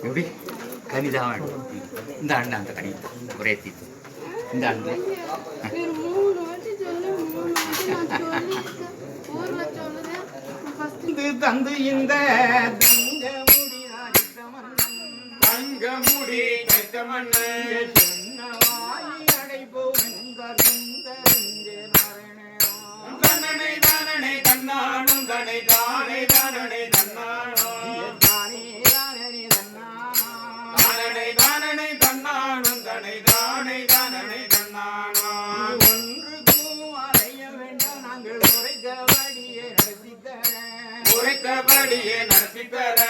எப்படி கவிதா இந்த அண்ணன் அந்த கணிதா ஒரே தீர்த்து இந்த அண்ணன் தந்து இந்த தங்கமுடி தங்கமுடி சொன்னவாய் அடைபோ இந்த தன்னனை தானனை தன்னானும் தனை தானே தானனை தன்னானோ தானே தானே தன்னானா. தானனை தானனை தன்னானும் தனை தானே தானனை தன்னானோ ஒன்றுக்கும் அலைய வேண்டாம் நாங்கள் உரைத்தபடியே நடத்தித்தர உரைத்தபடியே நடத்தி தர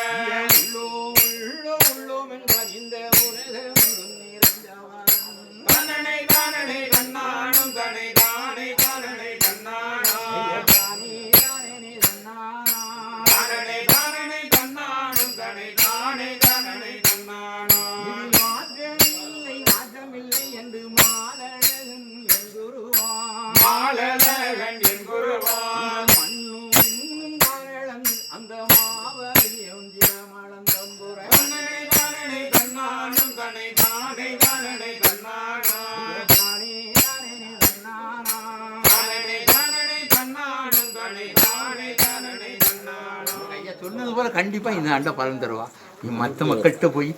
சொன்னது போல கண்டிப்பா இந்த ஆண்டை பலன் தருவா. நீ மற்ற மக்கள்கிட்ட போய்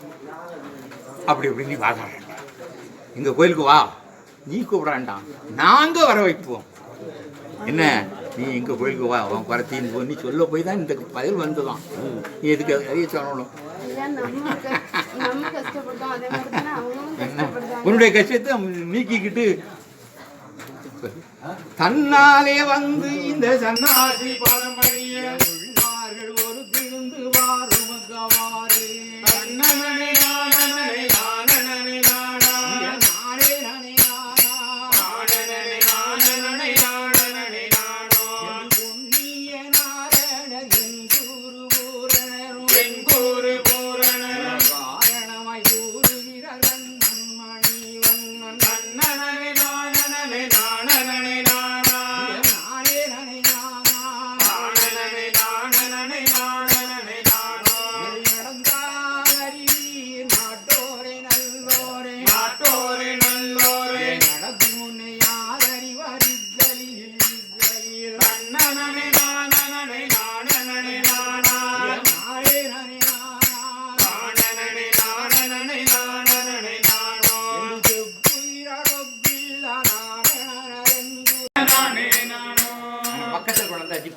அப்படி இப்படி நீ வாதாட. எங்க கோயிலுக்கு வா. நீ கூப்பிடாண்டாம் நாங்க வர வைப்போம். என்ன? நீ எங்க கோயிலுக்கு வா உன் குறத்தின்னு போ. நீ சொல்ல போய் தான் இந்த பதில் வந்ததான் நீ எதுக்கு அதிக சொல்லணும். உன்னுடைய கஷ்டத்தை நீக்கிக்கிட்டு தன்னாலே வந்து இந்த சன்னாசி பாதம்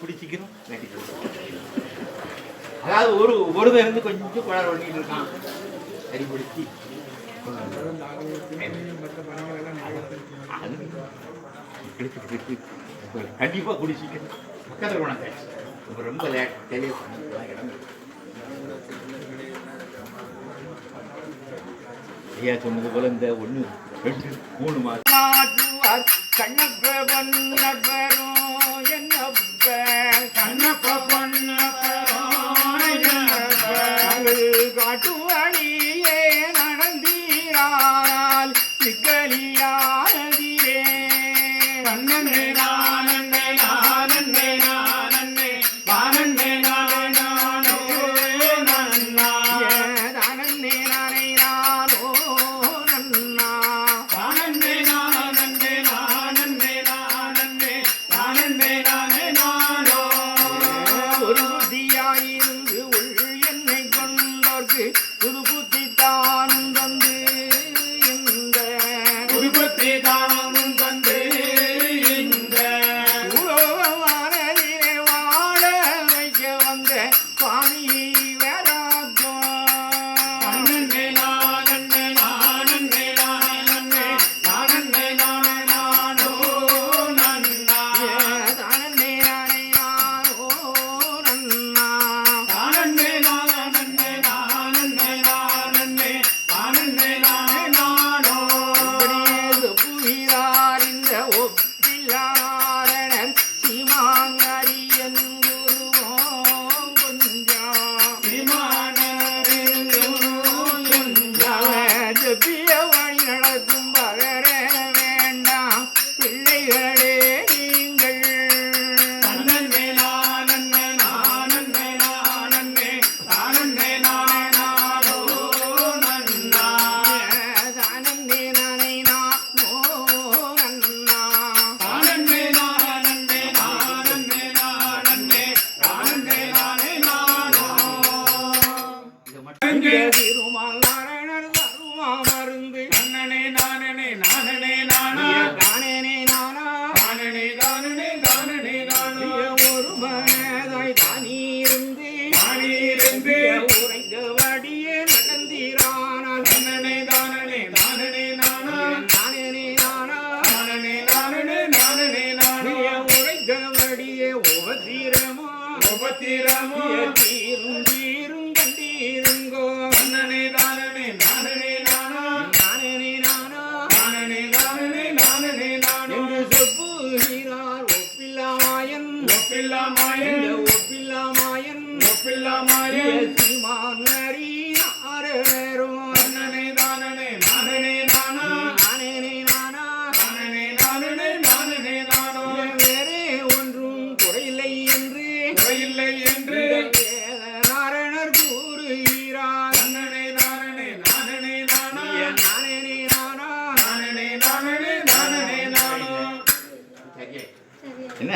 கொண்டாச்சு பிடிச்சிக்கணும் அதாவது ஒரு ஒருவன் இருந்து கொஞ்சம் குழந்தை ஒட்டிட்டு இருக்கான். சரிபடுத்தி கண்டிப்பா குடிச்சிக்கணும் பக்கத்தில் கொண்டாச்சு இப்ப ரொம்ப லேட். தெளிய ஐயா சொன்னது போல இந்த ஒண்ணு ரெண்டு மூணு மாதம் கண்ணப்ப பொன்னப்பரோ என்னப்ப கண்ணப்ப பொன்னப்பரோ என்னப்ப. நாங்கள் நடந்தீரானால் சுமந்த அங்கே திருமால் நாராயணர் தருமா மருந்து. அண்ணனே நானனே நானனே நானா தானனே நானா தானனே தானனே தானனே நானா ஒரு மனதாய் தானிருந்து தானிருந்து உரைந்த வடியே நடந்திரானால் அண்ணனே தானனே தானனே நானா தானனே நானா தானனே நானனே நானனே நானா உரைந்த வடியே உபதிரமா? உபதிரமா? தீருந்து ஒப்பில்லாமாயன் ஒப்பில்லாமாயன் ஒப்பில்லாமாயன் சீமான் அறியாரோ தன்னனே தானனே நானனே நானா நானே நானா தானனே நானனே நானனே நானோ வேறே ஒன்றும் குறையில்லை என்று குறையில்லை என்று நாரணர் கூறுகிறார். தன்னனே தானனே நானனே நானா நானே நானா தானனே தானனே நானனே நானோ சரியா? என்ன?